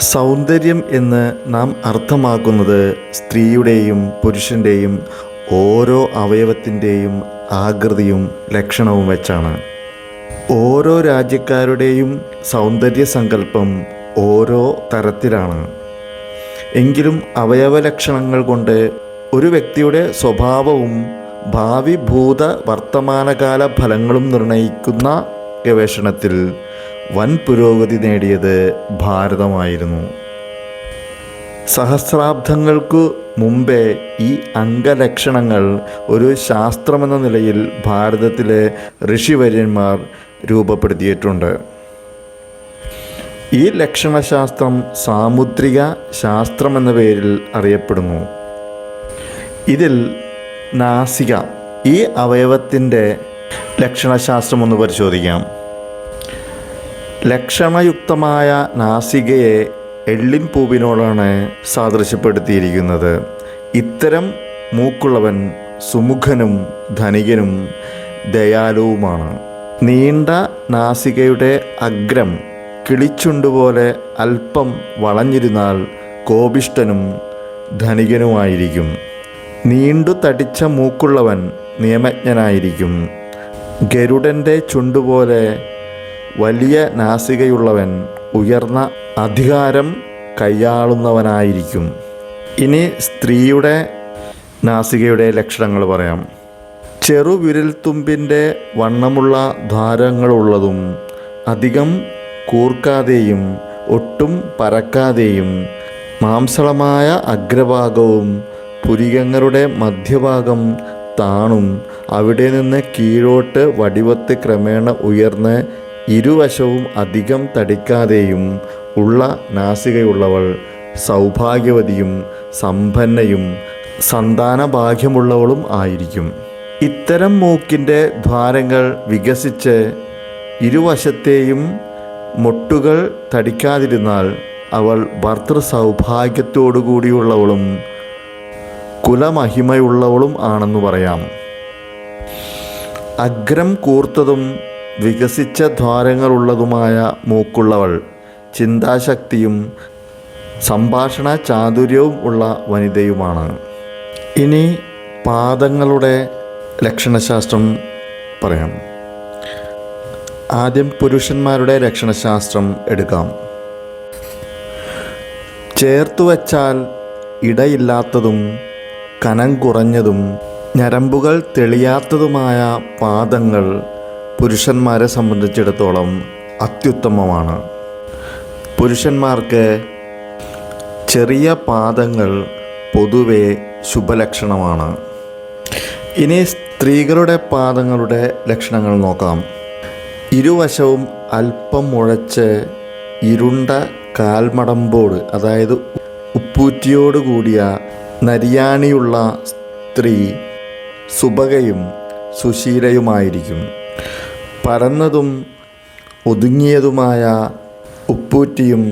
സൗന്ദര്യം എന്ന് നാം അർത്ഥമാക്കുന്നത് സ്ത്രീയുടെയും പുരുഷന്റെയും ഓരോ അവയവത്തിന്റെയും ആകൃതിയും ലക്ഷണവും വെച്ചാണ്. ഓരോ രാജ്യക്കാരുടെയും സൗന്ദര്യ സങ്കല്പം ഓരോ തരത്തിലാണ്. എങ്കിലും അവയവ ലക്ഷണങ്ങൾ കൊണ്ട് ഒരു വ്യക്തിയുടെ സ്വഭാവവും ഭാവി ഭൂത വർത്തമാനകാല ഫലങ്ങളും നിർണയിക്കുന്ന ഗവേഷണത്തിൽ വൻ പുരോഗതി നേടിയത് ഭാരതമായിരുന്നു. സഹസ്രാബ്ദങ്ങൾക്കു മുമ്പേ ഈ അംഗലക്ഷണങ്ങൾ ഒരു ശാസ്ത്രമെന്ന നിലയിൽ ഭാരതത്തിലെ ഋഷിവര്യന്മാർ രൂപപ്പെടുത്തിയിട്ടുണ്ട്. ഈ ലക്ഷണശാസ്ത്രം സാമുദ്രിക ശാസ്ത്രം എന്ന പേരിൽ അറിയപ്പെടുന്നു. ഇതിൽ നാസിക ഈ അവയവത്തിന്റെ ലക്ഷണശാസ്ത്രം ഒന്ന് പരിശോധിക്കാം. ലക്ഷണയുക്തമായ നാസികയെ എള്ളിൻ പൂവിനോടാണ് സാദൃശ്യപ്പെടുത്തിയിരിക്കുന്നത്. ഇത്തരം മൂക്കുള്ളവൻ സുമുഖനും ധനികനും ദയാലുവുമാണ്. നീണ്ട നാസികയുടെ അഗ്രം കിളിച്ചുണ്ടുപോലെ അല്പം വളഞ്ഞിരുന്നാൽ കോപിഷ്ടനും ധനികനുമായിരിക്കും. നീണ്ടു തടിച്ച മൂക്കുള്ളവൻ നിയമജ്ഞനായിരിക്കും. ഗരുഡന്റെ ചുണ്ടുപോലെ വലിയ നാസികയുള്ളവൻ ഉയർന്ന അധികാരം കൈയാളുന്നവനായിരിക്കും. ഇനി സ്ത്രീയുടെ നാസികയുടെ ലക്ഷണങ്ങൾ പറയാം. ചെറുവിരൽത്തുമ്പിന്റെ വണ്ണമുള്ള ധാരങ്ങളുള്ളതും അധികം കൂർക്കാതെയും ഒട്ടും പരക്കാതെയും മാംസളമായ അഗ്രഭാഗവും പുരികങ്ങളുടെ മധ്യഭാഗം താണും അവിടെ നിന്ന് കീഴോട്ട് വടിവത്ത് ക്രമേണ ഉയർന്ന് ഇരുവശവും അധികം തടിക്കാതെയും ഉള്ള നാസികയുള്ളവൾ സൗഭാഗ്യവതിയും സമ്പന്നയും സന്താനഭാഗ്യമുള്ളവളും ആയിരിക്കും. ഇത്തരം മൂക്കിന്റെ ദ്വാരങ്ങൾ വികസിച്ച് ഇരുവശത്തെയും മുട്ടുകൾ തടിക്കാതിരുന്നാൽ അവൾ ഭർത്തൃ സൗഭാഗ്യത്തോടുകൂടിയുള്ളവളും കുലമഹിമയുള്ളവളും ആണെന്ന് പറയാം. അഗ്രം കൂർത്തതും വികസിച്ച ദ്വാരങ്ങളുള്ളതുമായ മൂക്കുള്ളവൾ ചിന്താശക്തിയും സംഭാഷണ ചാതുര്യവും ഉള്ള വനിതയുമാണ്. ഇനി പാദങ്ങളുടെ ലക്ഷണശാസ്ത്രം പറയാം. ആദ്യം പുരുഷന്മാരുടെ ലക്ഷണശാസ്ത്രം എടുക്കാം. ചേർത്തു വച്ചാൽ ഇടയില്ലാത്തതും കനം കുറഞ്ഞതും ഞരമ്പുകൾ തെളിയാത്തതുമായ പാദങ്ങൾ പുരുഷന്മാരെ സംബന്ധിച്ചിടത്തോളം അത്യുത്തമമാണ്. പുരുഷന്മാർക്ക് ചെറിയ പാദങ്ങൾ പൊതുവെ ശുഭലക്ഷണമാണ്. ഇനി സ്ത്രീകളുടെ പാദങ്ങളുടെ ലക്ഷണങ്ങൾ നോക്കാം. ഇരുവശവും അല്പം മുഴച്ച് ഇരുണ്ട കാൽമടമ്പോട് അതായത് ഉപ്പൂറ്റിയോട് കൂടിയ നരിയാണിയുള്ള സ്ത്രീ സുബകയും സുശീലയുമായിരിക്കും. പരന്നതും ഒതുങ്ങിയതുമായ ഉപ്പൂറ്റിയും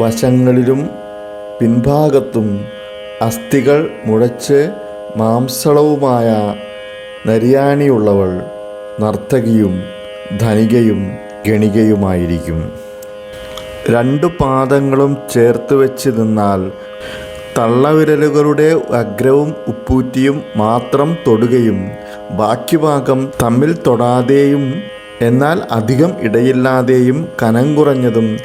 വശങ്ങളിലും പിൻഭാഗത്തും അസ്ഥികൾ മുഴച്ച് മാംസളവുമായ നരിയാണിയുള്ളവൾ നർത്തകിയും ധനികയും ഗണികയുമായിരിക്കും. രണ്ടു പാദങ്ങളും ചേർത്ത് വെച്ച് നിന്നാൽ തള്ളവിരലുകളുടെ അഗ്രവും ഉപ്പൂറ്റിയും മാത്രം തൊടുകയും ബാക്കി ഭാഗം തമ്മിൽ തൊടാതെയും എന്നാൽ അധികം ഇടയില്ലാതെയും കനം കുറഞ്ഞതും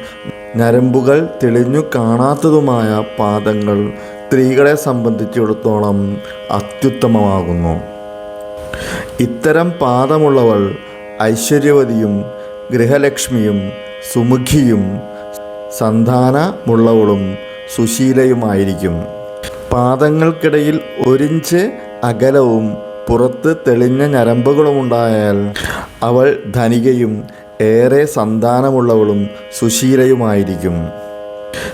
ഞരമ്പുകൾ തെളിഞ്ഞു കാണാത്തതുമായ പാദങ്ങൾ സ്ത്രീകളെ സംബന്ധിച്ചിടത്തോളം അത്യുത്തമമാകുന്നു. ഇത്തരം പാദമുള്ളവൾ ഐശ്വര്യവതിയും ഗൃഹലക്ഷ്മിയും സുമുഖിയും സന്താനമുള്ളവളും സുശീലയുമായിരിക്കും. പാദങ്ങൾക്കിടയിൽ ഒരിഞ്ച് അകലവും പുറത്ത് തെളിഞ്ഞ ഞരമ്പുകളുമുണ്ടായാൽ അവൾ ധനികയും ഏറെ സന്താനമുള്ളവളും സുശീലയുമായിരിക്കും.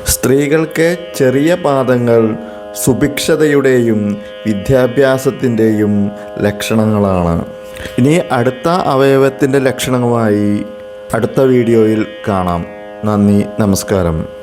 സ്ത്രീകൾക്ക് ചെറിയ പാദങ്ങൾ സുഭിക്ഷതയുടെയും വിദ്യാഭ്യാസത്തിന്റെയും ലക്ഷണങ്ങളാണ്. ഇനി അടുത്ത അവയവത്തിന്റെ ലക്ഷണങ്ങളുമായി അടുത്ത വീഡിയോയിൽ കാണാം. നന്ദി നമസ്കാരം.